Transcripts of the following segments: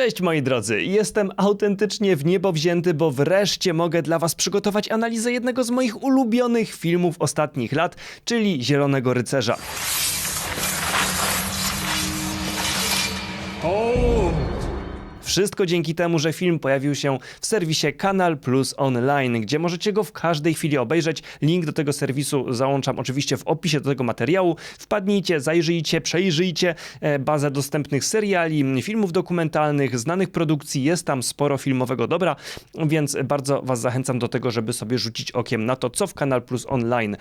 Cześć moi drodzy, jestem autentycznie w niebo wzięty, bo wreszcie mogę dla was przygotować analizę jednego z moich ulubionych filmów ostatnich lat, czyli Zielonego Rycerza. Wszystko dzięki temu, że film pojawił się w serwisie Kanal Plus Online, gdzie możecie go w każdej chwili obejrzeć. Link do tego serwisu załączam oczywiście w opisie do tego materiału. Wpadnijcie, zajrzyjcie, przejrzyjcie e, bazę dostępnych seriali, filmów dokumentalnych, znanych produkcji. Jest tam sporo filmowego dobra, więc bardzo Was zachęcam do tego, żeby sobie rzucić okiem na to, co w Kanal Plus Online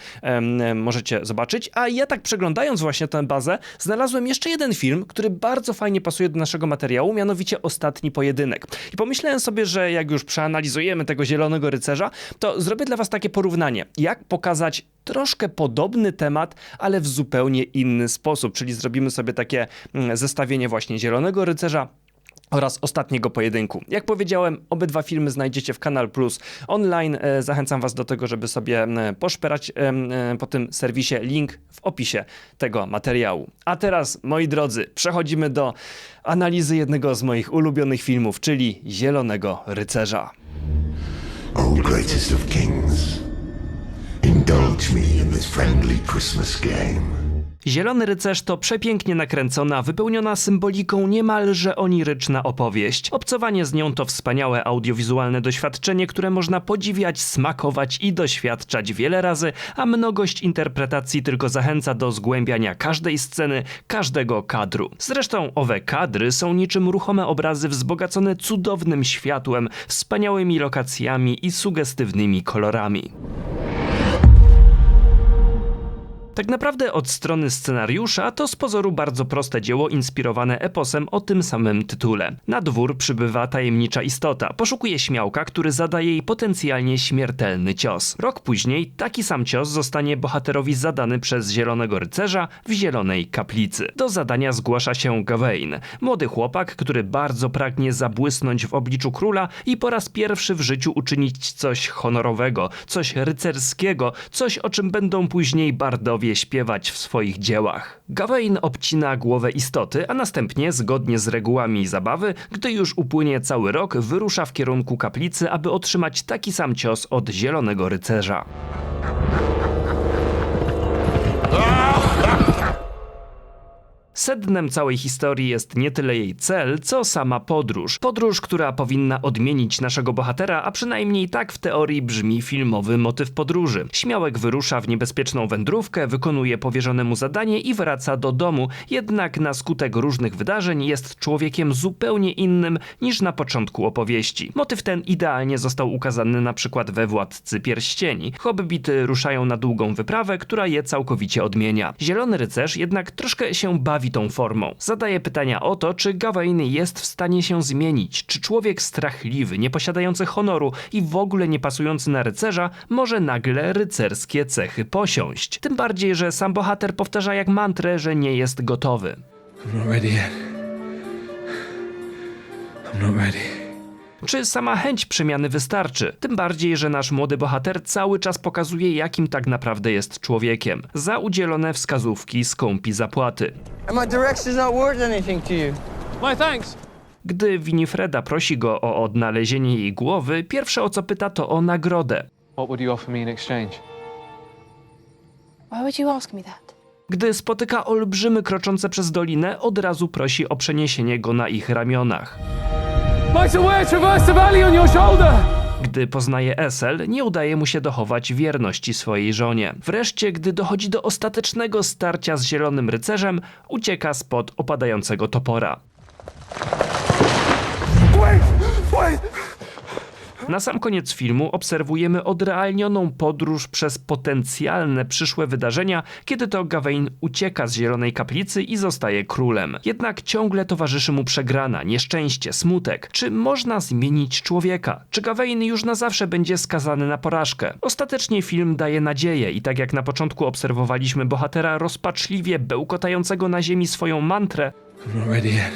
możecie zobaczyć. A ja tak przeglądając właśnie tę bazę, znalazłem jeszcze jeden film, który bardzo fajnie pasuje do naszego materiału, mianowicie Ostatni Pojedynek. I pomyślałem sobie, że jak już przeanalizujemy tego Zielonego Rycerza, to zrobię dla Was takie porównanie, jak pokazać troszkę podobny temat, ale w zupełnie inny sposób, czyli zrobimy sobie takie mm, zestawienie właśnie Zielonego Rycerza oraz ostatniego pojedynku. Jak powiedziałem, obydwa filmy znajdziecie w Kanal Plus online. E, Zachęcam Was do tego, żeby sobie poszperać e, po tym serwisie. Link w opisie tego materiału. A teraz, moi drodzy, przechodzimy do analizy jednego z moich ulubionych filmów, czyli Zielonego Rycerza. O greatest of kings, indulge me in this friendly Christmas game. Zielony Rycerz to przepięknie nakręcona, wypełniona symboliką niemalże oniryczna opowieść. Obcowanie z nią to wspaniałe audiowizualne doświadczenie, które można podziwiać, smakować i doświadczać wiele razy, a mnogość interpretacji tylko zachęca do zgłębiania każdej sceny, każdego kadru. Zresztą owe kadry są niczym ruchome obrazy wzbogacone cudownym światłem, wspaniałymi lokacjami i sugestywnymi kolorami. Tak naprawdę od strony scenariusza to z pozoru bardzo proste dzieło inspirowane eposem o tym samym tytule. Na dwór przybywa tajemnicza istota, poszukuje śmiałka, który zadaje jej potencjalnie śmiertelny cios. Rok później taki sam cios zostanie bohaterowi zadany przez Zielonego Rycerza w Zielonej Kaplicy. Do zadania zgłasza się Gawain, młody chłopak, który bardzo pragnie zabłysnąć w obliczu króla i po raz pierwszy w życiu uczynić coś honorowego, coś rycerskiego, coś o czym będą później bardowie śpiewać w swoich dziełach. Gawain obcina głowę istoty, a następnie, zgodnie z regułami zabawy, gdy już upłynie cały rok, wyrusza w kierunku kaplicy, aby otrzymać taki sam cios od Zielonego Rycerza. Sednem całej historii jest nie tyle jej cel, co sama podróż. Podróż, która powinna odmienić naszego bohatera, a przynajmniej tak w teorii brzmi filmowy motyw podróży. Śmiałek wyrusza w niebezpieczną wędrówkę, wykonuje powierzone mu zadanie i wraca do domu, jednak na skutek różnych wydarzeń jest człowiekiem zupełnie innym niż na początku opowieści. Motyw ten idealnie został ukazany na przykład we Władcy Pierścieni. Hobbity ruszają na długą wyprawę, która je całkowicie odmienia. Zielony Rycerz jednak troszkę się bawi tą formą. Zadaje pytania o to, czy Gawain jest w stanie się zmienić, czy człowiek strachliwy, nieposiadający honoru i w ogóle nie pasujący na rycerza może nagle rycerskie cechy posiąść. Tym bardziej, że sam bohater powtarza jak mantrę, że nie jest gotowy. I'm not ready yet. I'm not ready. Czy sama chęć przemiany wystarczy? Tym bardziej, że nasz młody bohater cały czas pokazuje, jakim tak naprawdę jest człowiekiem. Za udzielone wskazówki skąpi zapłaty. Gdy Winifreda prosi go o odnalezienie jej głowy, pierwsze o co pyta to o nagrodę. What would you offer me in exchange? Why would you ask me that? Gdy spotyka olbrzymy kroczące przez dolinę, od razu prosi o przeniesienie go na ich ramionach. Gdy poznaje Esel, nie udaje mu się dochować wierności swojej żonie. Wreszcie, gdy dochodzi do ostatecznego starcia z Zielonym Rycerzem, ucieka spod opadającego topora. Na sam koniec filmu obserwujemy odrealnioną podróż przez potencjalne przyszłe wydarzenia, kiedy to Gawain ucieka z Zielonej Kaplicy i zostaje królem. Jednak ciągle towarzyszy mu przegrana, nieszczęście, smutek. Czy można zmienić człowieka? Czy Gawain już na zawsze będzie skazany na porażkę? Ostatecznie film daje nadzieję i tak jak na początku obserwowaliśmy bohatera rozpaczliwie bełkotającego na ziemi swoją mantrę, I'm not ready yet.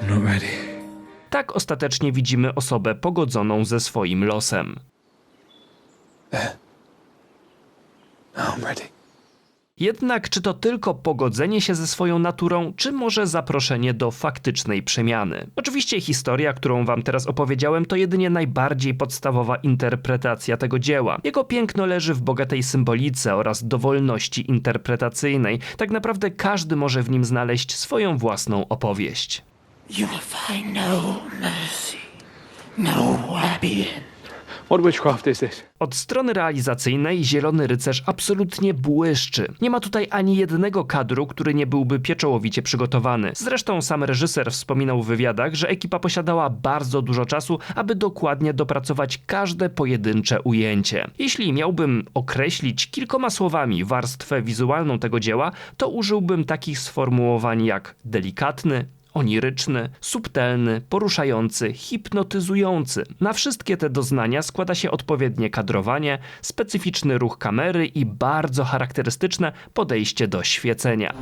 I'm not ready. Tak ostatecznie widzimy osobę pogodzoną ze swoim losem. Ready. Jednak czy to tylko pogodzenie się ze swoją naturą, czy może zaproszenie do faktycznej przemiany? Oczywiście historia, którą wam teraz opowiedziałem, to jedynie najbardziej podstawowa interpretacja tego dzieła. Jego piękno leży w bogatej symbolice oraz dowolności interpretacyjnej. Tak naprawdę każdy może w nim znaleźć swoją własną opowieść. You will find no mercy, no end. What witchcraft is this? Od strony realizacyjnej Zielony Rycerz absolutnie błyszczy. Nie ma tutaj ani jednego kadru, który nie byłby pieczołowicie przygotowany. Zresztą sam reżyser wspominał w wywiadach, że ekipa posiadała bardzo dużo czasu, aby dokładnie dopracować każde pojedyncze ujęcie. Jeśli miałbym określić kilkoma słowami warstwę wizualną tego dzieła, to użyłbym takich sformułowań jak delikatny, oniryczny, subtelny, poruszający, hipnotyzujący. Na wszystkie te doznania składa się odpowiednie kadrowanie, specyficzny ruch kamery i bardzo charakterystyczne podejście do świecenia.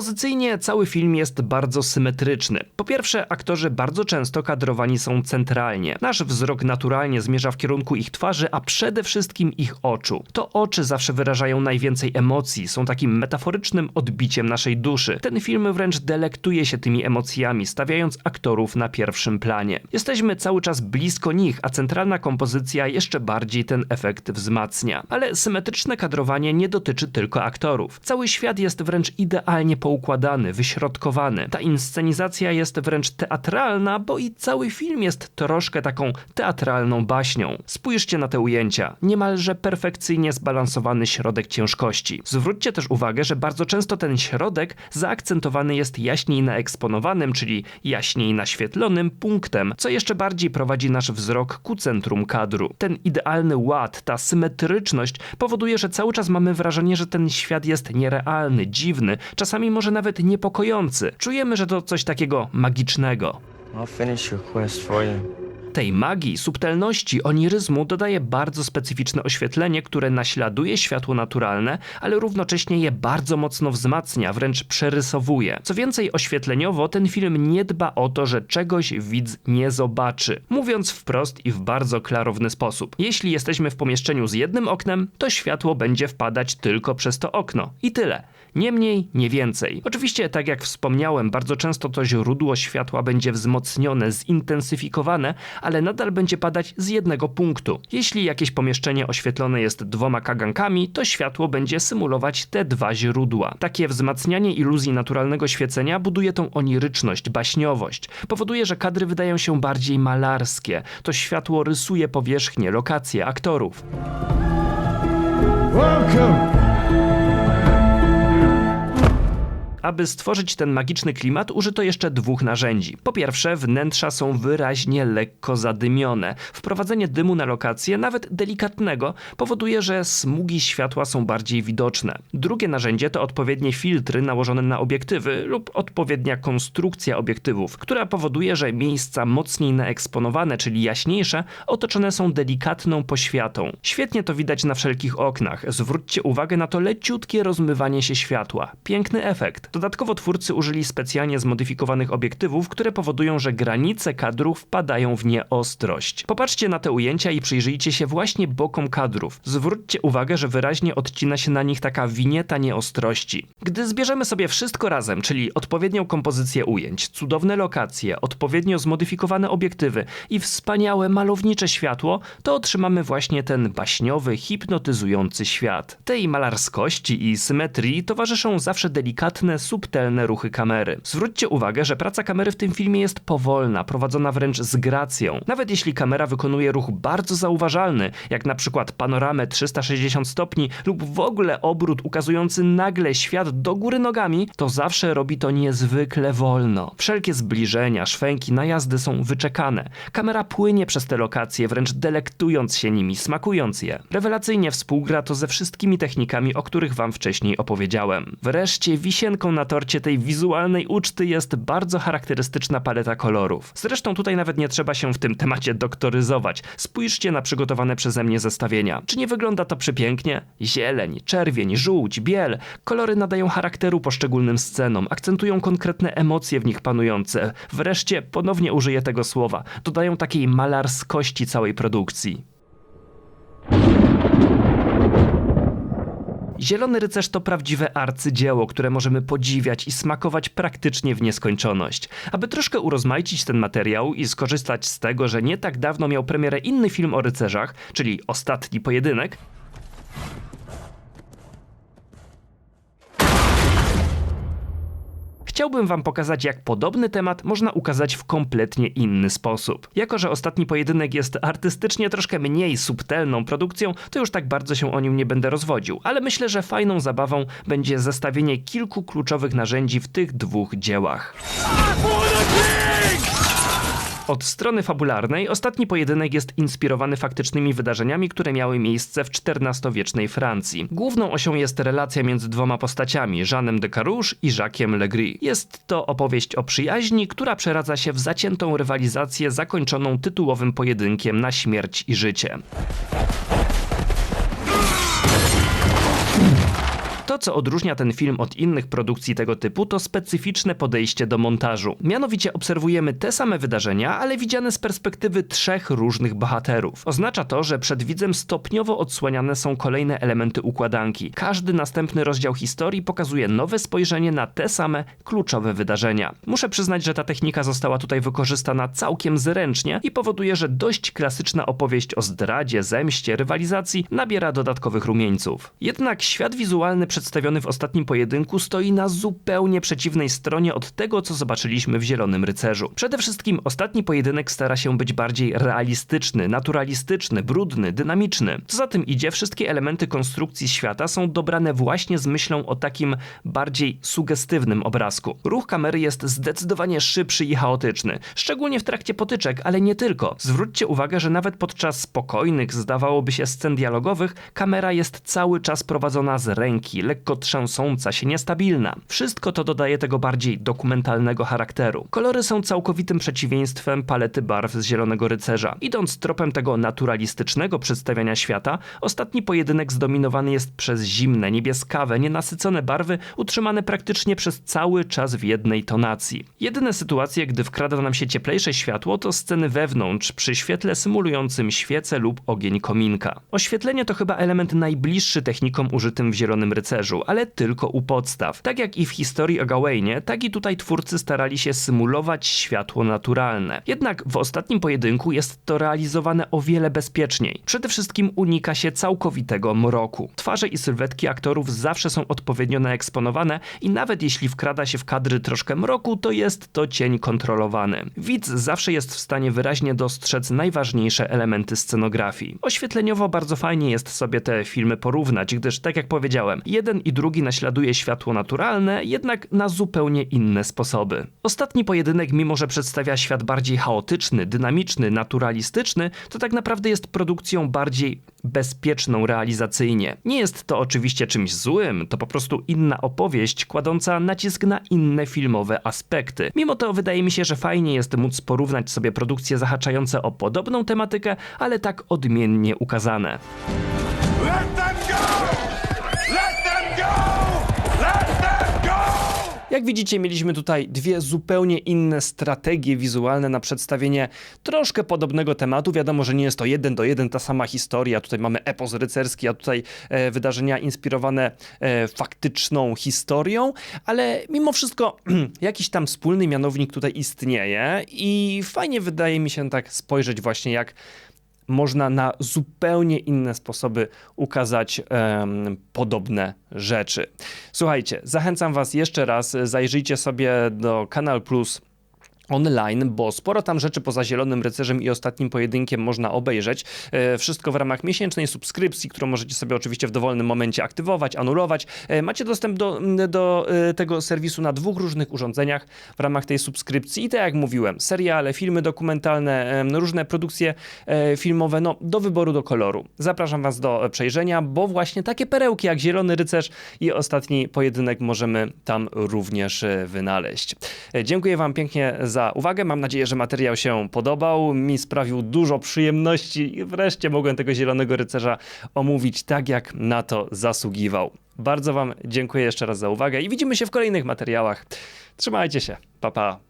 Kompozycyjnie cały film jest bardzo symetryczny. Po pierwsze, aktorzy bardzo często kadrowani są centralnie. Nasz wzrok naturalnie zmierza w kierunku ich twarzy, a przede wszystkim ich oczu. To oczy zawsze wyrażają najwięcej emocji, są takim metaforycznym odbiciem naszej duszy. Ten film wręcz delektuje się tymi emocjami, stawiając aktorów na pierwszym planie. Jesteśmy cały czas blisko nich, a centralna kompozycja jeszcze bardziej ten efekt wzmacnia. Ale symetryczne kadrowanie nie dotyczy tylko aktorów. Cały świat jest wręcz idealnie poukładany, wyśrodkowany. Ta inscenizacja jest wręcz teatralna, bo i cały film jest troszkę taką teatralną baśnią. Spójrzcie na te ujęcia. Niemalże perfekcyjnie zbalansowany środek ciężkości. Zwróćcie też uwagę, że bardzo często ten środek zaakcentowany jest jaśniej naeksponowanym, czyli jaśniej naświetlonym punktem, co jeszcze bardziej prowadzi nasz wzrok ku centrum kadru. Ten idealny ład, ta symetryczność powoduje, że cały czas mamy wrażenie, że ten świat jest nierealny, dziwny, czasami może nawet niepokojący. Czujemy, że to coś takiego magicznego. I'll finish your quest for you. Tej magii, subtelności, oniryzmu dodaje bardzo specyficzne oświetlenie, które naśladuje światło naturalne, ale równocześnie je bardzo mocno wzmacnia, wręcz przerysowuje. Co więcej, oświetleniowo ten film nie dba o to, że czegoś widz nie zobaczy. Mówiąc wprost i w bardzo klarowny sposób. Jeśli jesteśmy w pomieszczeniu z jednym oknem, to światło będzie wpadać tylko przez to okno. I tyle. Nie mniej, nie więcej. Oczywiście, tak jak wspomniałem, bardzo często to źródło światła będzie wzmocnione, zintensyfikowane, ale nadal będzie padać z jednego punktu. Jeśli jakieś pomieszczenie oświetlone jest dwoma kagankami, to światło będzie symulować te dwa źródła. Takie wzmacnianie iluzji naturalnego świecenia buduje tą oniryczność, baśniowość. Powoduje, że kadry wydają się bardziej malarskie. To światło rysuje powierzchnię, lokacje, aktorów. Aby stworzyć ten magiczny klimat, użyto jeszcze dwóch narzędzi. Po pierwsze, wnętrza są wyraźnie lekko zadymione. Wprowadzenie dymu na lokację, nawet delikatnego, powoduje, że smugi światła są bardziej widoczne. Drugie narzędzie to odpowiednie filtry nałożone na obiektywy lub odpowiednia konstrukcja obiektywów, która powoduje, że miejsca mocniej naeksponowane, czyli jaśniejsze, otoczone są delikatną poświatą. Świetnie to widać na wszelkich oknach. Zwróćcie uwagę na to leciutkie rozmywanie się światła. Piękny efekt. Dodatkowo twórcy użyli specjalnie zmodyfikowanych obiektywów, które powodują, że granice kadrów wpadają w nieostrość. Popatrzcie na te ujęcia i przyjrzyjcie się właśnie bokom kadrów. Zwróćcie uwagę, że wyraźnie odcina się na nich taka winieta nieostrości. Gdy zbierzemy sobie wszystko razem, czyli odpowiednią kompozycję ujęć, cudowne lokacje, odpowiednio zmodyfikowane obiektywy i wspaniałe malownicze światło, to otrzymamy właśnie ten baśniowy, hipnotyzujący świat. Tej malarskości i symetrii towarzyszą zawsze delikatne, subtelne ruchy kamery. Zwróćcie uwagę, że praca kamery w tym filmie jest powolna, prowadzona wręcz z gracją. Nawet jeśli kamera wykonuje ruch bardzo zauważalny, jak na przykład panoramę 360 stopni lub w ogóle obrót ukazujący nagle świat do góry nogami, to zawsze robi to niezwykle wolno. Wszelkie zbliżenia, szwęki, najazdy są wyczekane. Kamera płynie przez te lokacje, wręcz delektując się nimi, smakując je. Rewelacyjnie współgra to ze wszystkimi technikami, o których wam wcześniej opowiedziałem. Wreszcie na torcie tej wizualnej uczty jest bardzo charakterystyczna paleta kolorów. Zresztą tutaj nawet nie trzeba się w tym temacie doktoryzować. Spójrzcie na przygotowane przeze mnie zestawienia. Czy nie wygląda to przepięknie? Zieleń, czerwień, żółć, biel. Kolory nadają charakteru poszczególnym scenom, akcentują konkretne emocje w nich panujące. Wreszcie ponownie użyję tego słowa. Dodają takiej malarskości całej produkcji. Zielony Rycerz to prawdziwe arcydzieło, które możemy podziwiać i smakować praktycznie w nieskończoność. Aby troszkę urozmaicić ten materiał i skorzystać z tego, że nie tak dawno miał premierę inny film o rycerzach, czyli Ostatni Pojedynek, Chciałbym wam pokazać, jak podobny temat można ukazać w kompletnie inny sposób. Jako, że ostatni pojedynek jest artystycznie troszkę mniej subtelną produkcją, to już tak bardzo się o nim nie będę rozwodził, ale myślę, że fajną zabawą będzie zestawienie kilku kluczowych narzędzi w tych dwóch dziełach. Od strony fabularnej ostatni pojedynek jest inspirowany faktycznymi wydarzeniami, które miały miejsce w XIV-wiecznej Francji. Główną osią jest relacja między dwoma postaciami, Jeanem de Carouge i Jacques'em Legris. Jest to opowieść o przyjaźni, która przeradza się w zaciętą rywalizację zakończoną tytułowym pojedynkiem na śmierć i życie. To, co odróżnia ten film od innych produkcji tego typu, to specyficzne podejście do montażu. Mianowicie obserwujemy te same wydarzenia, ale widziane z perspektywy trzech różnych bohaterów. Oznacza to, że przed widzem stopniowo odsłaniane są kolejne elementy układanki. Każdy następny rozdział historii pokazuje nowe spojrzenie na te same kluczowe wydarzenia. Muszę przyznać, że ta technika została tutaj wykorzystana całkiem zręcznie i powoduje, że dość klasyczna opowieść o zdradzie, zemście, rywalizacji nabiera dodatkowych rumieńców. Jednak świat wizualny przedstawiony w ostatnim pojedynku stoi na zupełnie przeciwnej stronie od tego, co zobaczyliśmy w Zielonym Rycerzu. Przede wszystkim ostatni pojedynek stara się być bardziej realistyczny, naturalistyczny, brudny, dynamiczny. Co za tym idzie, wszystkie elementy konstrukcji świata są dobrane właśnie z myślą o takim bardziej sugestywnym obrazku. Ruch kamery jest zdecydowanie szybszy i chaotyczny, szczególnie w trakcie potyczek, ale nie tylko. Zwróćcie uwagę, że nawet podczas spokojnych, zdawałoby się scen dialogowych, kamera jest cały czas prowadzona z ręki, lekko trzęsąca się, niestabilna. Wszystko to dodaje tego bardziej dokumentalnego charakteru. Kolory są całkowitym przeciwieństwem palety barw z Zielonego Rycerza. Idąc tropem tego naturalistycznego przedstawiania świata, ostatni pojedynek zdominowany jest przez zimne, niebieskawe, nienasycone barwy utrzymane praktycznie przez cały czas w jednej tonacji. Jedyne sytuacje, gdy wkrada nam się cieplejsze światło, to sceny wewnątrz, przy świetle symulującym świece lub ogień kominka. Oświetlenie to chyba element najbliższy technikom użytym w Zielonym Rycerzu, ale tylko u podstaw. Tak jak i w historii o Gawainie, tak i tutaj twórcy starali się symulować światło naturalne. Jednak w ostatnim pojedynku jest to realizowane o wiele bezpieczniej. Przede wszystkim unika się całkowitego mroku. Twarze i sylwetki aktorów zawsze są odpowiednio naeksponowane i nawet jeśli wkrada się w kadry troszkę mroku, to jest to cień kontrolowany. Widz zawsze jest w stanie wyraźnie dostrzec najważniejsze elementy scenografii. Oświetleniowo bardzo fajnie jest sobie te filmy porównać, gdyż tak jak powiedziałem, jeden i drugi naśladuje światło naturalne, jednak na zupełnie inne sposoby. Ostatni pojedynek, mimo że przedstawia świat bardziej chaotyczny, dynamiczny, naturalistyczny, to tak naprawdę jest produkcją bardziej bezpieczną realizacyjnie. Nie jest to oczywiście czymś złym, to po prostu inna opowieść kładąca nacisk na inne filmowe aspekty. Mimo to wydaje mi się, że fajnie jest móc porównać sobie produkcje zahaczające o podobną tematykę, ale tak odmiennie ukazane. Jak widzicie, mieliśmy tutaj dwie zupełnie inne strategie wizualne na przedstawienie troszkę podobnego tematu. Wiadomo, że nie jest to jeden do jeden ta sama historia. Tutaj mamy epos rycerski, a tutaj e, wydarzenia inspirowane e, faktyczną historią, ale mimo wszystko jakiś tam wspólny mianownik tutaj istnieje i fajnie wydaje mi się tak spojrzeć właśnie jak można na zupełnie inne sposoby ukazać em, podobne rzeczy. Słuchajcie, zachęcam Was jeszcze raz, zajrzyjcie sobie do Kanal Plus online, bo sporo tam rzeczy poza Zielonym Rycerzem i ostatnim pojedynkiem można obejrzeć. E, Wszystko w ramach miesięcznej subskrypcji, którą możecie sobie oczywiście w dowolnym momencie aktywować, anulować. E, Macie dostęp do, do e, tego serwisu na dwóch różnych urządzeniach w ramach tej subskrypcji. I tak jak mówiłem, seriale, filmy dokumentalne, różne produkcje filmowe, no do wyboru, do koloru. Zapraszam Was do przejrzenia, bo właśnie takie perełki jak Zielony Rycerz i ostatni pojedynek możemy tam również wynaleźć. Dziękuję Wam pięknie za uwagę. Mam nadzieję, że materiał się podobał. Mi sprawił dużo przyjemności i wreszcie mogłem tego Zielonego Rycerza omówić tak, jak na to zasługiwał. Bardzo Wam dziękuję jeszcze raz za uwagę i widzimy się w kolejnych materiałach. Trzymajcie się. Pa, pa.